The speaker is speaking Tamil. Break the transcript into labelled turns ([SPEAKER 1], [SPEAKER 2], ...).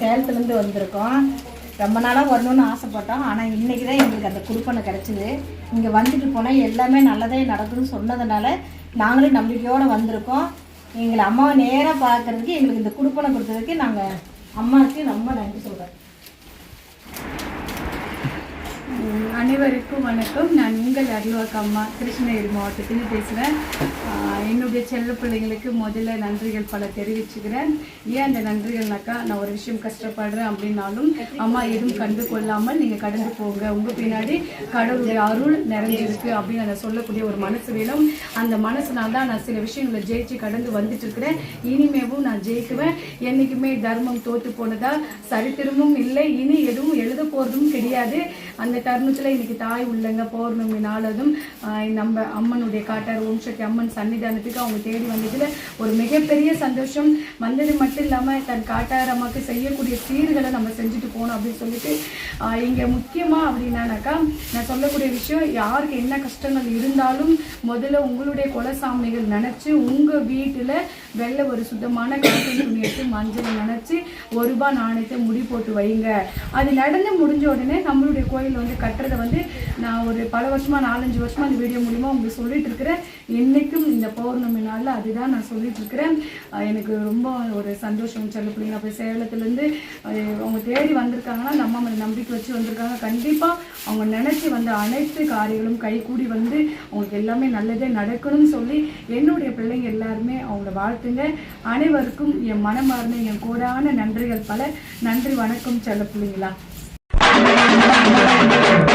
[SPEAKER 1] சேலத்துலேருந்து வந்திருக்கோம். ரொம்ப நாளாக வரணும்னு ஆசைப்பட்டோம். ஆனால் இன்றைக்கி தான் எங்களுக்கு அந்த குடுப்பனை கிடச்சிது. இங்கே வந்துட்டு போனால் எல்லாமே நல்லதே நடக்குதுன்னு சொன்னதுனால நாங்களும் நம்பிக்கையோடு வந்திருக்கோம். எங்களை அம்மாவை நேராக பார்க்கறதுக்கு எங்களுக்கு இந்த குடுப்பனை கொடுத்ததுக்கு நாங்கள் அம்மாவுக்கு ரொம்ப நன்றி சொல்கிறேன்
[SPEAKER 2] அனைவருக்கும் வணக்கம். நான் உங்கள் அருள்வாக்கு அம்மா கிருஷ்ணகிரி மாவட்டத்தில் பேசுகிறேன் என்னுடைய செல்ல பிள்ளைங்களுக்கு முதல்ல நன்றிகள் பல தெரிவிச்சுக்கிறேன். ஏன் அந்த நன்றிகள்னாக்கா நான் ஒரு விஷயம் கஷ்டப்படுறேன் அப்படின்னாலும் அம்மா எதுவும் கண்டு கொள்ளாமல் நீங்கள் கடந்து போங்க. உங்கள் பின்னாடி கடவுளுடைய அருள் நிறைஞ்சிருக்கு அப்படின்னு நான் சொல்லக்கூடிய ஒரு மனசு வேணும். அந்த மனசுனால தான் நான் சில விஷயங்களை ஜெயிச்சு கடந்து வந்துட்டு இருக்கிறேன் இனிமேவும் நான் ஜெயிக்குவேன். என்றைக்குமே தர்மம் தோற்று போனதா சரித்திரமும் இல்லை. இனி எதுவும் எழுத போகிறதும் கிடையாது. அந்த தருணத்தில் இன்னைக்கு தாய் உள்ளங்க பௌர்ணமி நாளதும் நம்ம அம்மனுடைய காட்டார் ஓம் சக்தி அம்மன் சன்னிதானத்துக்கு அவங்க தேடி வந்ததுல ஒரு மிகப்பெரிய சந்தோஷம். வந்தது மட்டும் இல்லாமல் தன் காட்டார் அம்மாக்கு செய்யக்கூடிய சீர்களை நம்ம செஞ்சுட்டு போகணும் அப்படின்னு சொல்லிட்டு இங்கே முக்கியமாக அப்படின்னாக்கா நான் சொல்லக்கூடிய விஷயம் யாருக்கு என்ன கஷ்டங்கள் இருந்தாலும் முதல்ல உங்களுடைய குலசாமிகள் நினச்சி உங்கள் வீட்டில் வெள்ளை ஒரு சுத்தமான காட்டன் துணி எடுத்து மஞ்சள் நினச்சி ஒரு ரூபாய் நாணயத்தை முடி போட்டு வைங்க. அது நடந்து முடிஞ்ச உடனே நம்மளுடைய கோயில் வந்து கட்டுறதை வந்து நான் ஒரு பல வருஷமாக நாலஞ்சு வருஷமாக அந்த வீடியோ மூலிமா உங்களுக்கு சொல்லிட்டு இருக்கிறேன். என்றைக்கும் இந்த பௌர்ணமி நாளில் அதுதான் நான் சொல்லிட்டு இருக்கிறேன். எனக்கு ரொம்ப ஒரு சந்தோஷம். சொல்ல பிள்ளைங்க அப்போ சேலத்துலேருந்து அவங்க தேடி வந்திருக்காங்கன்னா நம்ம மேல நம்பிக்கை வச்சு வந்திருக்காங்க. கண்டிப்பாக அவங்க நினச்சி வந்த அனைத்து காரியங்களும் கைகூடி வந்து அவங்களுக்கு எல்லாமே நல்லதே நடக்கணும்னு சொல்லி என்னுடைய பிள்ளைங்க எல்லாருமே அவங்கள வாழ்த்துங்க. அனைவருக்கும் என் மனமார்ந்த என் கூடான நன்றிகள் பல. நன்றி வணக்கம் செல்ல பிள்ளைங்களா.
[SPEAKER 3] Thank you.